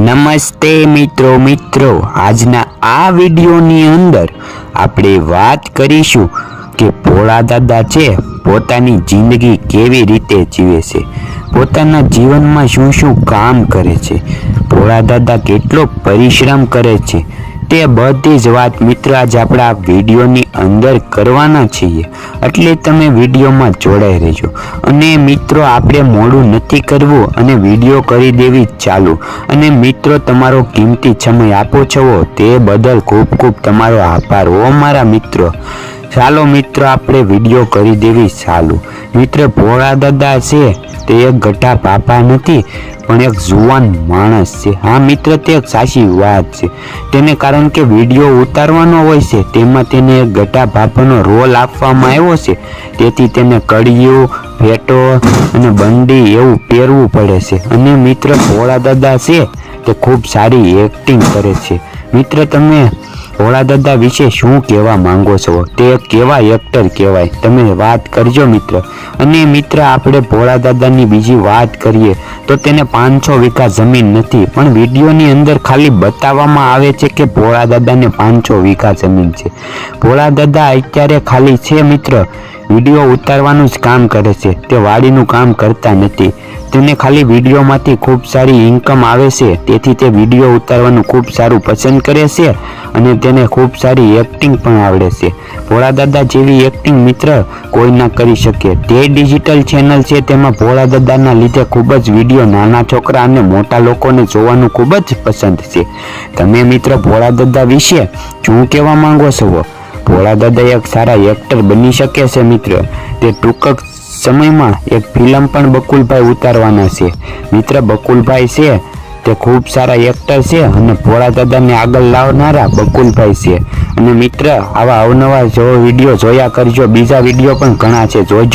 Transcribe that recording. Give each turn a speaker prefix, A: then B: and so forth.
A: નમસ્તે મિત્રો મિત્રો. આજના આ વિડીયોની અંદર આપણે વાત કરીશું કે ભોળા દાદા છે, પોતાની જિંદગી કેવી રીતે જીવે છે, પોતાના જીવનમાં શું શું કામ કરે છે, ભોળા દાદા કેટલો પરિશ્રમ કરે છે તે બધી જ વાત મિત્ર આજે આપણે આ વિડીયોની અંદર કરવાના છીએ. એટલે તમે વિડીયોમાં જોડાઈ રહેજો. અને મિત્રો, આપણે મોડું નથી કરવું અને વીડિયો કરી દેવી ચાલુ. અને મિત્રો, તમારો કિંમતી સમય આપો છો તે બદલ ખૂબ ખૂબ તમારો આભાર. ઓ મારા મિત્રો, ચાલો મિત્રો, આપણે વીડિયો કરી દેવી ચાલુ. મિત્ર ભોળા દાદા છે, તે એક ગઢા પાપા નથી, પણ એક જુવાન માણસ છે. હા, મિત્ર, તે એક સાચી વાત છે. તેને કારણ કે વીડિયો ઉતારવાનો હોય છે, તેમાં તેને એક ગઢા બાપાનો રોલ આપવામાં આવ્યો છે. તેથી તેને કડિયું ફેટો અને બંડી એવું પહેરવું પડે છે. અને મિત્ર ભોળા દાદા છે, તે ખૂબ સારી એક્ટિંગ કરે છે. મિત્ર, તમે ભોળા દાદા વિશે શું કહેવા માંગો છો? તે કેવા એક્ટર કહેવાય. તમે વાત કરજો મિત્ર. અને મિત્ર, આપણે ભોળા દાદાની બીજી વાત કરીએ તો તેને પાંચસો વીઘા જમીન નથી, પણ વિડીયોની અંદર ખાલી બતાવવામાં આવે છે કે ભોળા દાદાને પાંચસો વીઘા જમીન છે. ભોળા દાદા અત્યારે ખાલી છે મિત્ર. વીડિયો ઉતારવાનું જ કામ કરે છે. તે વાડીનું કામ કરતા નથી. તેને ખાલી વિડીયોમાંથી ખૂબ સારી ઇન્કમ આવે છે. તેથી તે વીડિયો ઉતારવાનું ખૂબ સારું પસંદ કરે છે અને તેને ખૂબ સારી એક્ટિંગ પણ આવડે છે. ભોળા દાદા જેવી એક્ટિંગ મિત્ર કોઈ ના કરી શકે. તે ડિજિટલ ચેનલ છે તેમાં ભોળા દાદાના લીધે ખૂબ જ વીડિયો નાના છોકરા અને મોટા લોકોને જોવાનું ખૂબ જ પસંદ છે. તમે મિત્ર ભોળા દાદા વિશે શું કહેવા માંગો છો? ભોળા દાદા એક સારા એક્ટર બની શકે છે મિત્ર. તે ટૂંક સમયમાં એક ફિલ્મ પણ બકુલભાઈ ઉતારવાના છે. મિત્ર, બકુલભાઈ છે. તે ખૂબ સારા એક્ટર છે અને ભોળા દાદાને આગળ લાવનારા બકુલભાઈ છે. અને મિત્ર, આવા અવનવા જો વીડિયો જોયા કરજો. બીજા વીડિયો પણ ઘણા છે. જોજો.